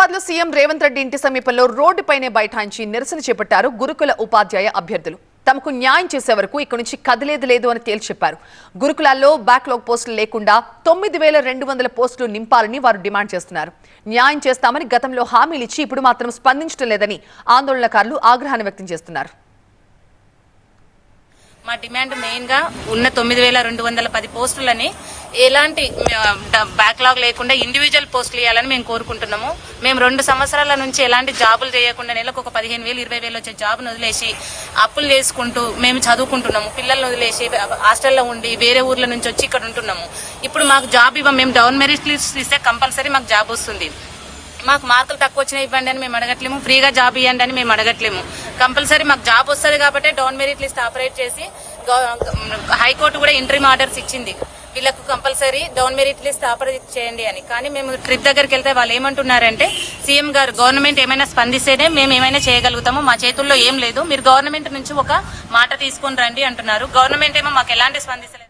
హైదరాబాద్లో సీఎం రేవంత్ రెడ్డి ఇంటి సమీపంలో రోడ్డుపైనే బైఠాయించి నిరసన చేపట్టారు గురుకుల ఉపాధ్యాయ అభ్యర్థులు. తమకు న్యాయం చేసే వరకు ఇక్కడి నుంచి కదిలేదు లేదు అని తేల్చి చెప్పారు గురుకులాల్లో బ్యాక్లాగ్ పోస్టులు లేకుండా తొమ్మిది వేల రెండు వందల పోస్టులు నింపాలని వారు డిమాండ్ చేస్తున్నారు. న్యాయం చేస్తామని గతంలో హామీలిచ్చి ఇప్పుడు మాత్రం స్పందించడం లేదని ఆందోళనకారులు ఆగ్రహాన్ని వ్యక్తం చేస్తున్నారు. మా డిమాండ్ మెయిన్గా ఉన్న తొమ్మిది వేల రెండు వందల పది పోస్టులని ఎలాంటి బ్యాక్లాగ్ లేకుండా ఇండివిజువల్ పోస్టులు ఇవ్వాలని మేము కోరుకుంటున్నాము. మేము రెండు సంవత్సరాల నుంచి ఎలాంటి జాబులు చేయకుండా నెలకు ఒక పదిహేను వేలు ఇరవై వేలు వచ్చే జాబ్ను వదిలేసి అప్పులు చేసుకుంటూ మేము చదువుకుంటున్నాము. పిల్లల్ని వదిలేసి హాస్టల్లో ఉండి వేరే ఊర్ల నుంచి వచ్చి ఇక్కడ ఉంటున్నాము. ఇప్పుడు మాకు జాబ్ ఇవ్వం మేము డౌన్ మెరిట్ లిస్ట్ ఇస్తే కంపల్సరీ మాకు జాబ్ వస్తుంది. మాకు మార్కులు తక్కువ వచ్చినా ఇవ్వండి అని మేము అడగట్లేము. ఫ్రీగా జాబ్ ఇవ్వండి అని మేము అడగట్లేము. కంపల్సరీ మాకు జాబ్ వస్తుంది కాబట్టి డౌన్ మెరిట్ లిస్ట్ ఆపరేట్ చేసి హైకోర్టు కూడా ఇంటర్మ్ ఆర్డర్స్ ఇచ్చింది. వీళ్ళకు compulsory down merit list operate చేయండి అని. కానీ మేము ట్రిప్ దగ్గరికి వెళ్తే వాళ్ళు ఏమంటున్నారంటే సీఎం గారు గవర్నమెంట్ ఏమైనా స్పందిస్తేనే మేము ఏమైనా చేయగలుగుతాము మా చేతుల్లో ఏం లేదు. మీరు గవర్నమెంట్ నుంచి ఒక మాట తీసుకొని రండి అంటున్నారు. గవర్నమెంట్ ఏమో మాకు ఎలాంటి స్పందిస్తలేదు